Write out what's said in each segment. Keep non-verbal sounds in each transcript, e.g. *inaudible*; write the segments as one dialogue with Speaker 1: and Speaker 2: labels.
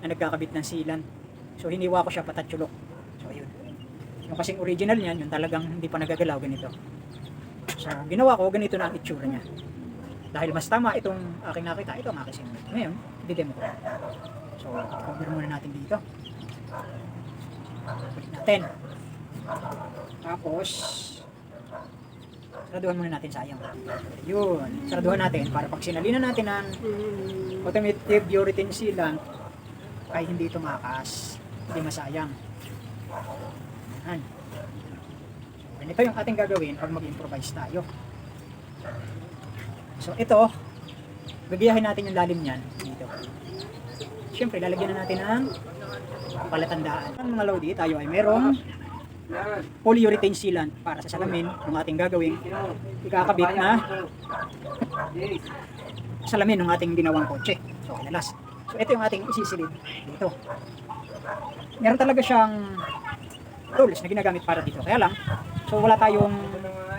Speaker 1: na nagkakabit ng sealant. So hiniwa ko siya patatsulok. So ayun. Yung kasing original niyan, yung talagang hindi pa nagagalaw ganito. So ginawa ko, ganito na ang itsura niya. Dahil mas tama itong aking nakita, ito ang aking sinunod. Ngayon, didemo ko. So, cover muna natin dito. Balik natin. Tapos, saraduhan muna natin sayang. Yun, saraduhan natin para pag sinalina natin ng automotive urethane sealant ay hindi tumakas, hindi masayang. Yan. Ganito yung ating gagawin pag mag-improvise tayo. So ito, gagiyahin natin yung lalim niyan dito. Siyempre, lalagyan na natin ng palatandaan. Ang mga Lodi, tayo ay merong polyurethane sealant para sa salamin ng ating gagawing ikakabit na *laughs* salamin ng ating ginawang kotse. So, kinalas. So, ito yung ating isisilid dito. Meron talaga siyang tools na ginagamit para dito. Kaya lang, so wala tayong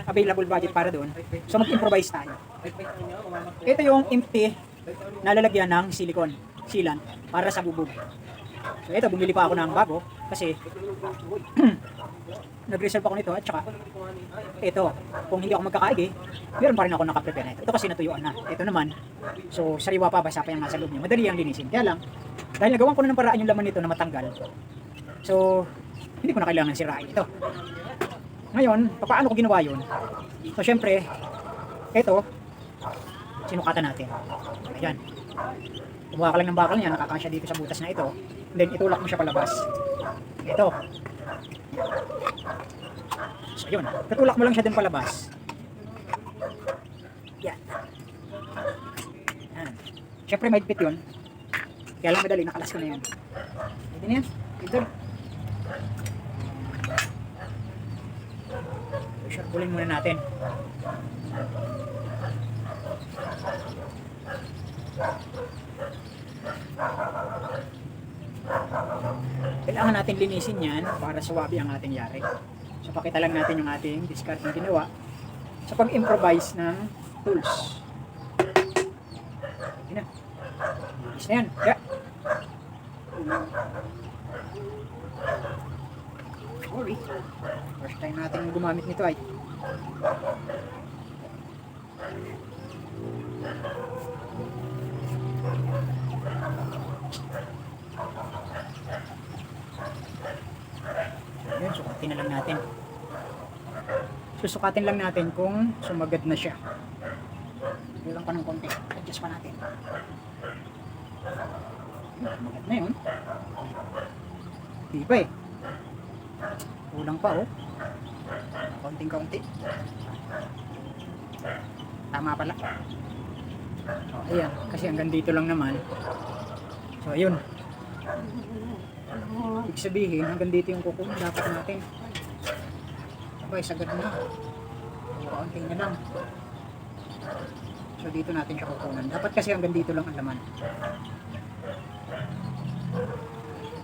Speaker 1: available budget para doon. So, mag-improvise tayo. Ito yung empty na lalagyan ng silicone sealant para sa bubog. So, ito, bumili pa ako ng bago kasi *clears throat* nag-reserve ako nito at saka ito, kung hindi ako magkakaigi, meron pa rin ako nakaprepare na ito. Ito kasi natuyuan na. Ito naman, so sariwa pa, basa pa yung nasa loob niya. Madali ang linisin. Kaya lang, dahil nagawan ko na ng paraan yung laman nito na matanggal, so hindi ko na kailangan sirain ito. Ngayon, paano ko ginawa yun? So syempre, ito, sinukatan natin. Ayan. Kumuha lang ng bakal niya, nakakasya dito sa butas na ito. Then itulak mo siya palabas. Ito. So yun, tutulak mo lang siya din palabas. Yan. Yan. Siyempre mahigpit yun. Kaya lang madali, nakalas ko na yan. Pwede na yan. Ito. Short pulling muna natin. Kailangan natin linisin yan para suwabi ang ating yari. So pakita lang natin yung ating discard na ginawa sa pag-improvise ng tools. Yan na. Linis na yan. Kaya. Sorry. First time natin gumamit nito ay. Yun, sukatin na lang natin. Susukatin lang natin kung sumagad na siya. Bilang pa ng konti. Adjust pa natin. Yun, Sumagad na yun. Di pa eh. Kulang pa oh. Konting-konti. Tama pala. Oh, ayan. Kasi hanggang dito lang naman. So, ayun. Ibig sabihin, hanggang dito yung kuko dapat natin. Sabay, sagad na. Kaunting na lang. So, dito natin siya kukunan. Dapat kasi hanggang dito lang ang laman.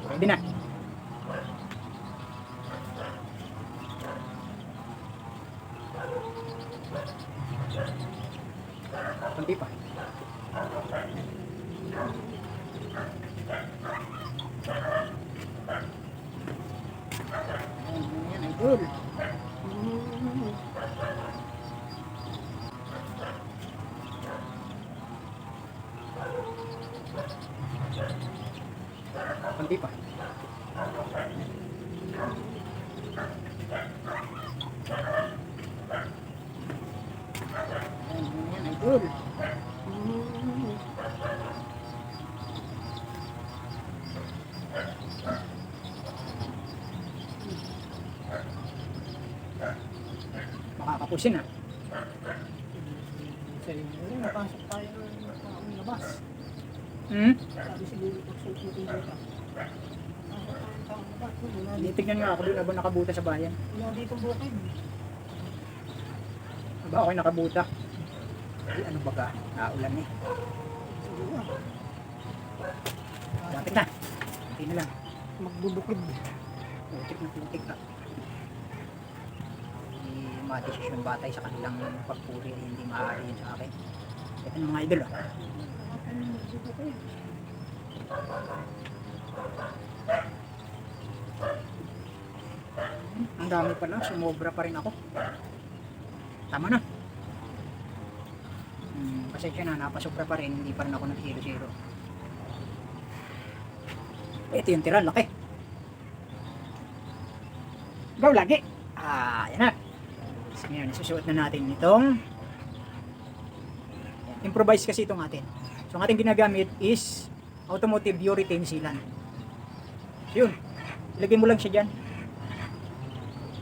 Speaker 1: Pwede na. Kunti pa. Ayan, yan, idol. Kunti pa. Ayan, yan, idol. Makakapusin ah.
Speaker 2: Sa'yo, wala, napasok tayo ng taong labas.
Speaker 1: Hmm?
Speaker 2: Sabi siguro pag suot mo ng taong labas. Wala dito.
Speaker 1: Titignan nga ako doon habang nakabuta sa bayan.
Speaker 2: Wala dito bukid.
Speaker 1: Aba ako'y nakabuta. Ay, ano baga? Naulan eh.
Speaker 2: Siguro.
Speaker 1: Lapit na. Hindi na lang.
Speaker 2: Magbubukid.
Speaker 1: Putik na putik na. Hindi ma-desisyon batay sa kanilang pagpuri ay hindi maaari yun sa akin. Ito ng mga idol ah. Ang dami pala, sumobra pa rin ako. Tama na. Hmm, pasensya na, napasubra pa rin, hindi pa rin ako nag 0 Ito yung tira, laki. Go lagi. Ah, yan na. So, ngayon, susuot na natin itong improvise kasi itong atin. So, ang ating ginagamit is automotive urethane sealant. Yun. Ilagay mo lang siya dyan.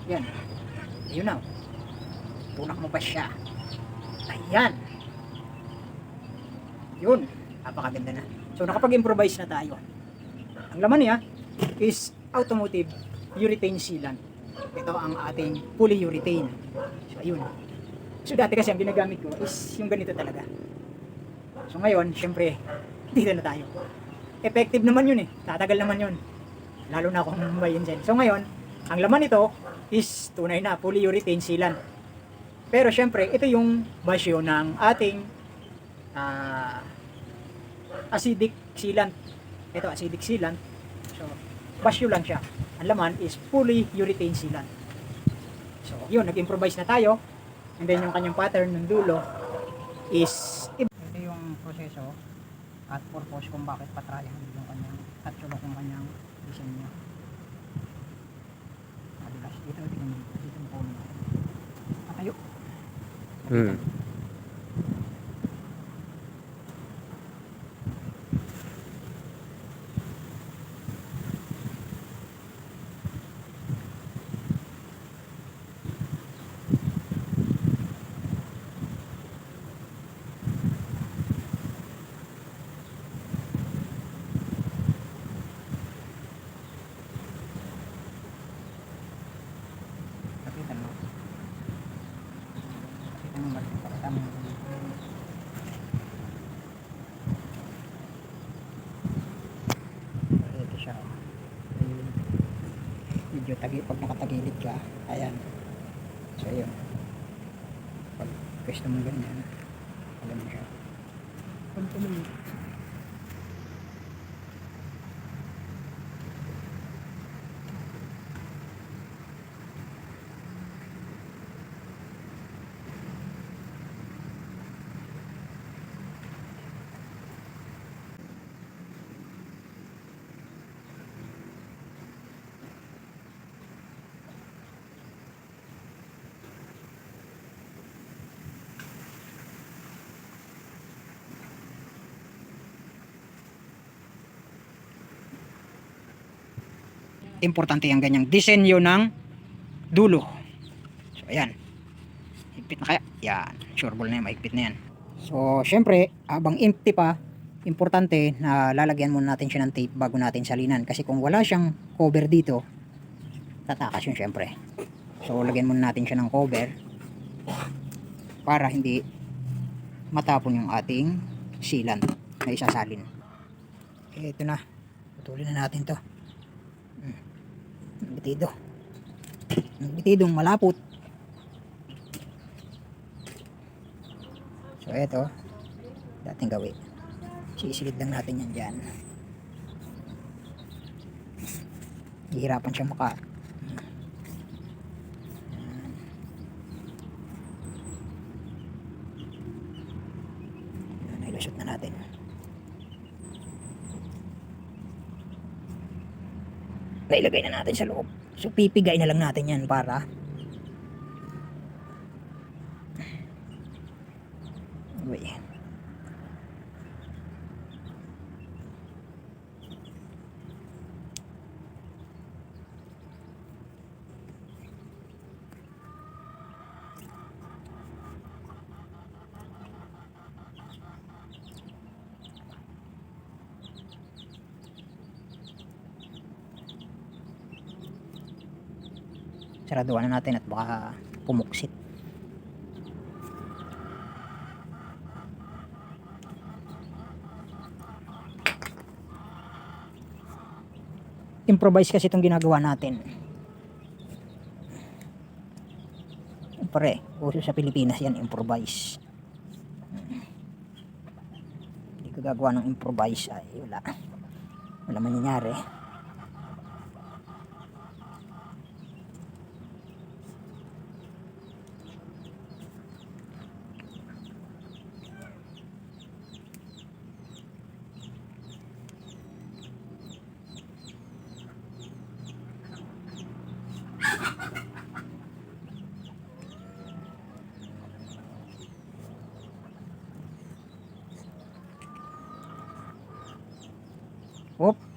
Speaker 1: Yan. Ayun na. Tunak mo pa siya. Ayan. Yun. Napakaganda na. So, nakapag-improvise na tayo. Ang laman niya is automotive urethane sealant. Ito ang ating polyurethane. So, ayun. So, dati kasi ang ginagamit ko is yung ganito talaga. So, ngayon, syempre, dito na tayo. Effective naman yun eh. Tatagal naman yun. Lalo na kung may dyan. So, ngayon, ang laman nito is tunay na polyurethane sealant. Pero syempre, ito yung basyo ng ating ah, acidic sealant. Ito, acidic sealant. So, basyo lang siya. Ang laman is polyurethane sealant. So, yun, nag-improvise na tayo. And then yung kanyang pattern ng dulo is ito yung proseso at purpose kung bakit pa-triangle yung kanyang at sulok yung kanyang design niya. Madulas. Dito, dito, dito, dito mo puno natin. Matayo.
Speaker 3: Hmm.
Speaker 1: Tagi, pag nakatagilid ka, ayan. So, yun. Pag pwesto mo ganyan, alam mo siya. Pag tumingin. Importante ang ganyang disenyo ng dulo. So, ayan. Higpit na kaya? Yan. Sure ball na yan. Mahigpit na yan. So, syempre, habang empty pa, importante na lalagyan muna natin siya ng tape bago natin salinan. Kasi kung wala siyang cover dito, tatakas yun syempre. So, lagyan muna natin siya ng cover para hindi matapon yung ating sealant na isasalin. Eh, ito na. Putulin na natin to. Bitido. Bitidong malapot. So, eto. Dating gawin. Sisilid lang natin yan dyan. Hihirapan siya maka. Na natin. Nailagay na natin sa loob. So pipigay na lang natin yan para Saraduan na natin at baka pumuksit. Improvise kasi itong ginagawa natin. Pare, uso sa Pilipinas yan, improvise. Hindi ko gagawa ng improvise ay wala. Wala mangyayari.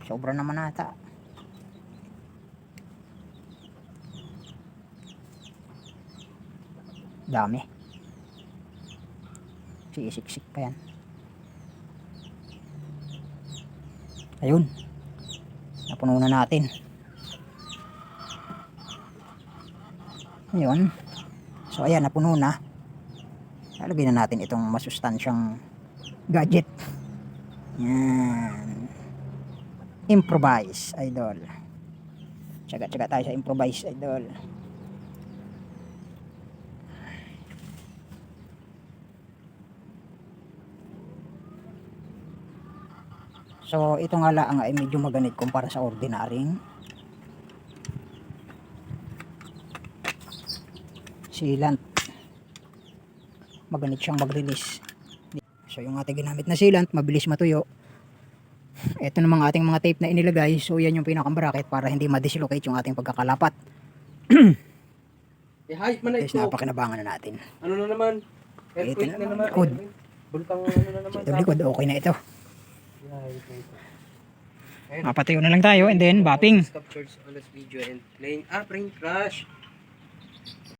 Speaker 1: Sobra naman ata. Dami. Sisiksik pa yan. Ayun. Napuno na natin. Ayun. So ayan, napuno na. Lalagyan na natin itong masustansyang gadget. Yan improvise idol. Tsaga-tsaga tayo sa improvise idol. So ito nga lang ay medyo maganit kumpara sa ordinaryong sealant maganit siyang mag-release. So yung ating ginamit na sealant mabilis matuyo ito namang ating mga tape na inilagay. So yan yung pinakang bracket para hindi ma-dislocate yung ating pagkakalapat.
Speaker 3: I-hype mo na
Speaker 1: Guys,
Speaker 3: ito.
Speaker 1: napakinabangan na natin.
Speaker 3: Ano na naman?
Speaker 1: Ito
Speaker 3: na
Speaker 1: na,
Speaker 3: naman.
Speaker 1: likod.
Speaker 3: Bulkang ano na naman.
Speaker 1: Ito likod, okay na ito.
Speaker 3: Na.
Speaker 1: Mapatayo na lang tayo and then bapping.
Speaker 3: Captures on this video and playing ah, brain crash.